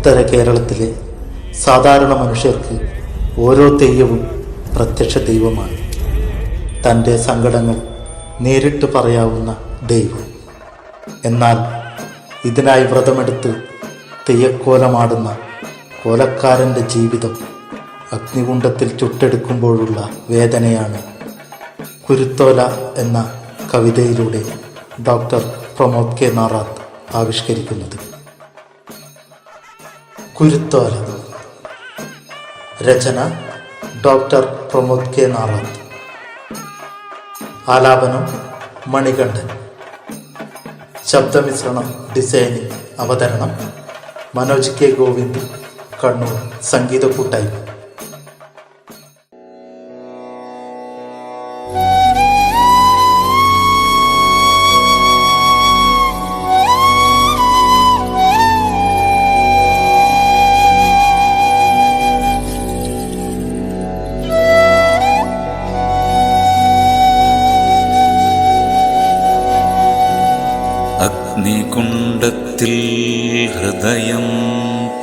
ഉത്തര കേരളത്തിലെ സാധാരണ മനുഷ്യർക്ക് ഓരോ തെയ്യവും പ്രത്യക്ഷ ദൈവമാണ്. തന്റെ സങ്കടങ്ങൾ നേരിട്ട് പറയാവുന്ന ദൈവം. എന്നാൽ ഇതിനായി വ്രതമെടുത്ത് തെയ്യക്കോലമാടുന്ന കോലക്കാരന്റെ ജീവിതം അഗ്നികുണ്ഡത്തിൽ ചുട്ടെടുക്കുമ്പോഴുള്ള വേദനയാണ്. കുരുത്തോല എന്ന കവിതയിലൂടെ ഡോക്ടർ പ്രമോദ് കെ നാറാത്ത് ആവിഷ്കരിക്കുന്നത്. കുരുത്തോല. രചന ഡോക്ടർ പ്രമോദ് കെ നാറാത്ത്. ആലാപനം മണികണ്ഠൻ. ശബ്ദമിശ്രണം ഡിസൈനിങ് അവതരണം മനോജ് കെ ഗോവിന്ദ് കണ്ണൂർ സംഗീത കൂട്ടായ്മ അഗ്നികുണ്ഡത്തിൽ ഹൃദയം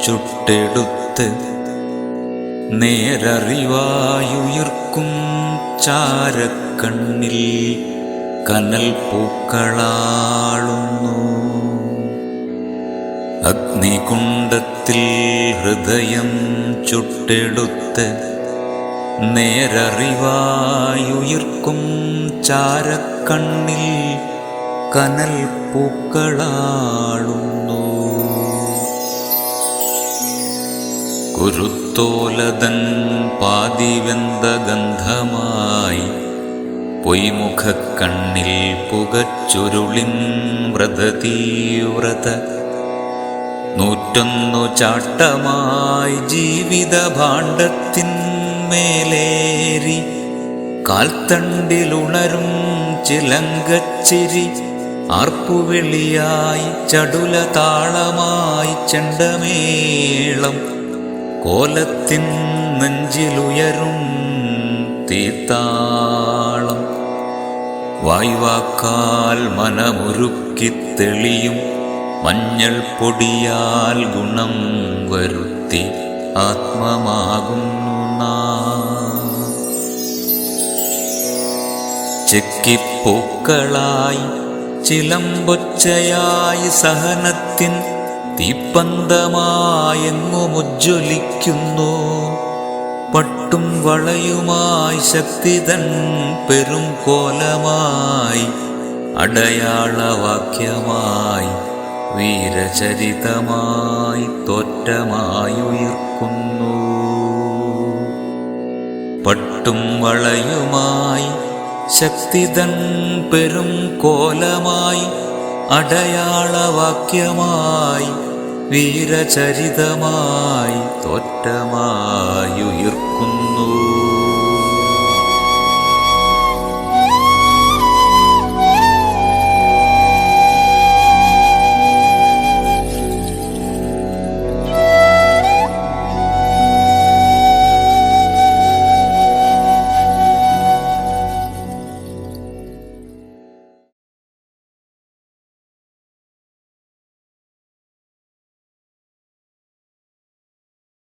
ചുട്ടെടുത്ത് നേരറിവായുയർക്കും ചാരക്കണ്ണിൽ കനൽ പൂക്കളാളുന്നു. അഗ്നികുണ്ടത്തിൽ ഹൃദയം ചുട്ടെടുത്ത് നേരറിവായുയർക്കും ചാരക്കണ്ണിൽ കനൽ പൂക്കളാളുന്നു. കുരുത്തോലതൻ പാതിവെന്ത ഗന്ധമായി പൊയ്മുഖക്കണ്ണിൽ പുകച്ചുരുളിൻ വ്രതതീവ്രത. നൂറ്റൊന്നു ചാട്ടമായി ജീവിത ഭാണ്ഡത്തിന്മേലേറി കാൽത്തണ്ടിലുണരും ചിലങ്കച്ചിരി ആർപ്പുവിളിയായി ചടുല താളമായി ചെണ്ടമേളം കോലത്തിൻ നെഞ്ചിലുയരും തീത്താളം വായ്വാക്കാൽ മനമുരുക്കി തെളിയും മഞ്ഞൾ പൊടിയാൽ ഗുണം വരുത്തി ആത്മമാകുന്നു ചെക്കിപ്പൂക്കളായി ചിലമ്പൊച്ചയായി സഹനത്തിൻ തീപ്പന്തമായെങ്ങുമുജ്ജ്വലിക്കുന്നു പട്ടും വളയുമായി ശക്തിതൻ പെരും കോലമായി അടയാളവാക്യമായി വീരചരിതമായി തോറ്റമായി ഉയർക്കുന്നു പട്ടും വളയുമായി ശക്തിതൻ പെരും കോലമായി അടയാളവാക്യമായി വീരചരിതമായി